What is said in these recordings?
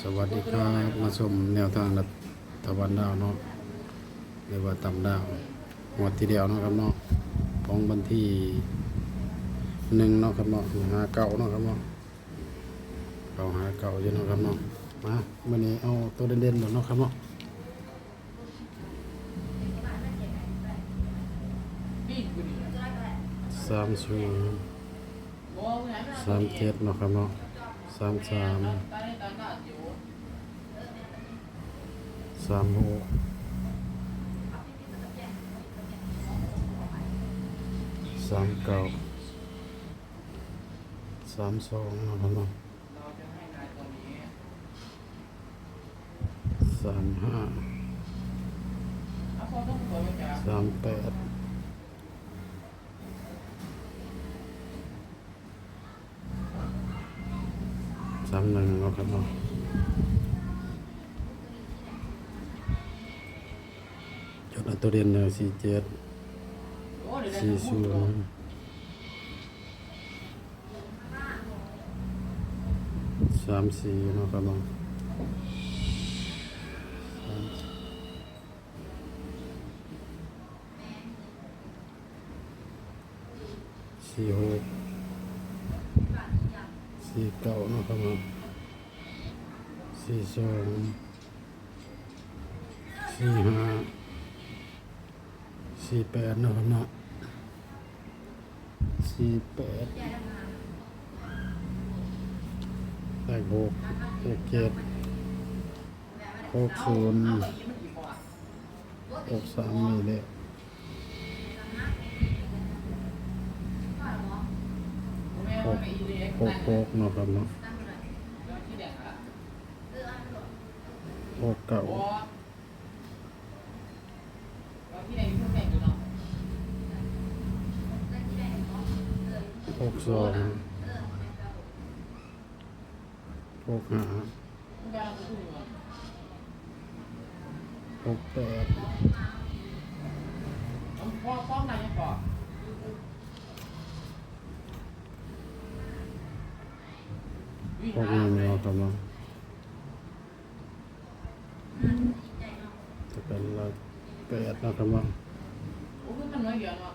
สวัสดีครับมาชมแนวทางรัฐบาลดาวเนาะเรียกว่าต่ำดาวหมวดทีเดียวเนาะครับเนาะของวันที่หนึ่งเนาะครับเนาะหาเก่าเนาะครับเนาะเก่าหาเก่าอยู่เนาะครับเนาะมาวันนี้เอาตัวเด่นๆหมดเนาะครับเนาะสามศูนย์สามเจ็ดเนาะครับเนาะ สามสามสามหกสามเก้าสามสองนะครับเนาะสามห้าสามแปด สามหนึ่งนะครับเนาะจดอันตัวเรียนเลย สี่เก้าเนาะครับเนาะสี่สองสี่ห้าสี่แปดเนาะครับนะสี่แปดแปดหกหกเจ็ดหกศูนย์หกสามนี่แหละ หกหกหกเนาะครับเนาะหกเก้าหกสองหกห้าหกแปด พ่อป้องไหนยังก่อน หกนึ่งเนาะครับเนาจะเป็นละแปดนะครับเนาโอ้ยมันน้อยเดียวเนาะ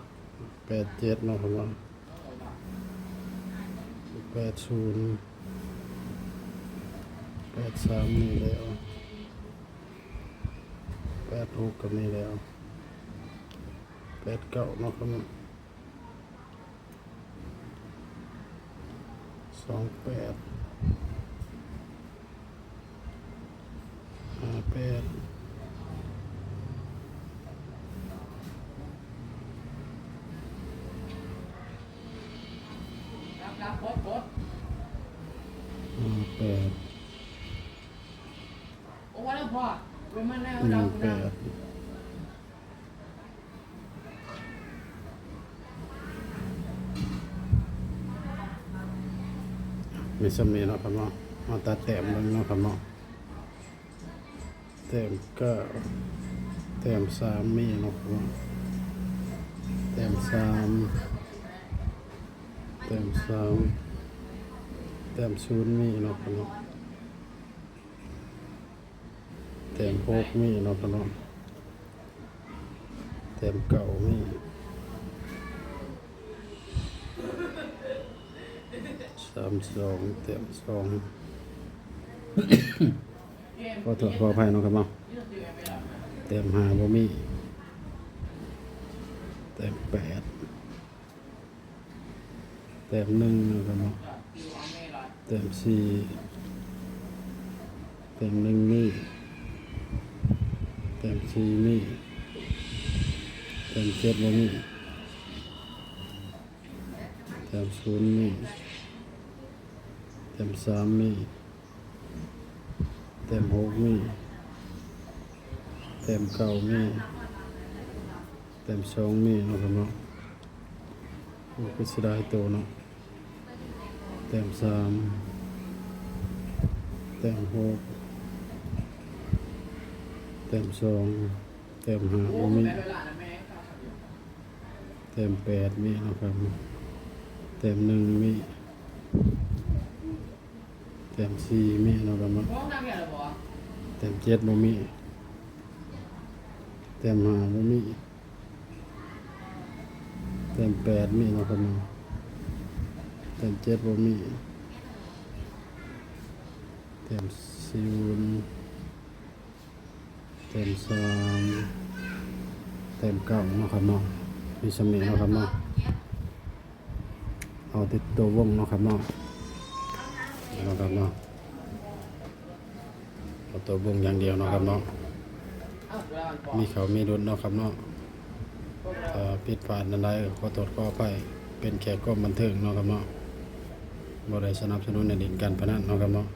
แปดเจ็ดเนาะครับเนาแปดศูนย์แปดสามนี่แล้วแปดหกกับนี่แล้วแปดเก้าเนาะครับเนาะ สองแปดห้าแปดรับรับโคตรโคตรห้าแปดโอ้ว่าแล้วพ่อรวมมันแล้วหเรานึ่งแปด มีสมีเนาะครับเนาะมาตัดแต้มเลยเนาะครับเนาะแต้มเก็แต้มสามมีเนาะครับเนาะแต้มสามแต้มสามแต้มศูนย์มีเนาะครับเนาะแต้มหกมีเนาะครับเนาะแต้มเก่ามีสา มสองแต้มสองขอโทษขออภัยเนาะครับเนาะเต็มหาบ่มีเต็มแปดเต็มหนึ่งนะครับเนาะเต็มสี่เต็มหนึ่งมีเต็มสี่มีเต็มเจ็ดบ่มีเต็มศูนย์มี ต็มสามมีเต็มหกมีเต็มเก้ามีเต็มสองมีนะครับเนาะโอ้ก็สิได้ตัวเนาะเต็มสามเต็มหกเต็มสองเต็มห้ามีเต็มแปดมีนะครับเต็มหนึ่งมี ต็ต้มสี่มีเนาะครับเนาะฟ้องนักแก่หรอบ่แต้มเจ็ดบ่มีแต้มห้าบ่มีแต้มแปดมีเนาะครับเนาะแต้มเจ็ดบ่มีแต้มศูนย์แต้มสามแต้มเก้าเนาะครับเนาะมีสำเนียงเนาะครับเนาะเอาติดตัววงเนาะครับเนาะเนาะครับเนาะเอาตัววงอย่างเดียวเนาะครับเนาะเอ้าเวลามันปอกมีเขามีดุนเนาะครับเนาะพวกเราถ้าผิดพลาดนั้นใดขอโทษขออภัยเป็นแขกก็บันเทิงเนาะครับเนาะบ่ได้สนับสนุนในดินการพนันเนาะครับเนาะ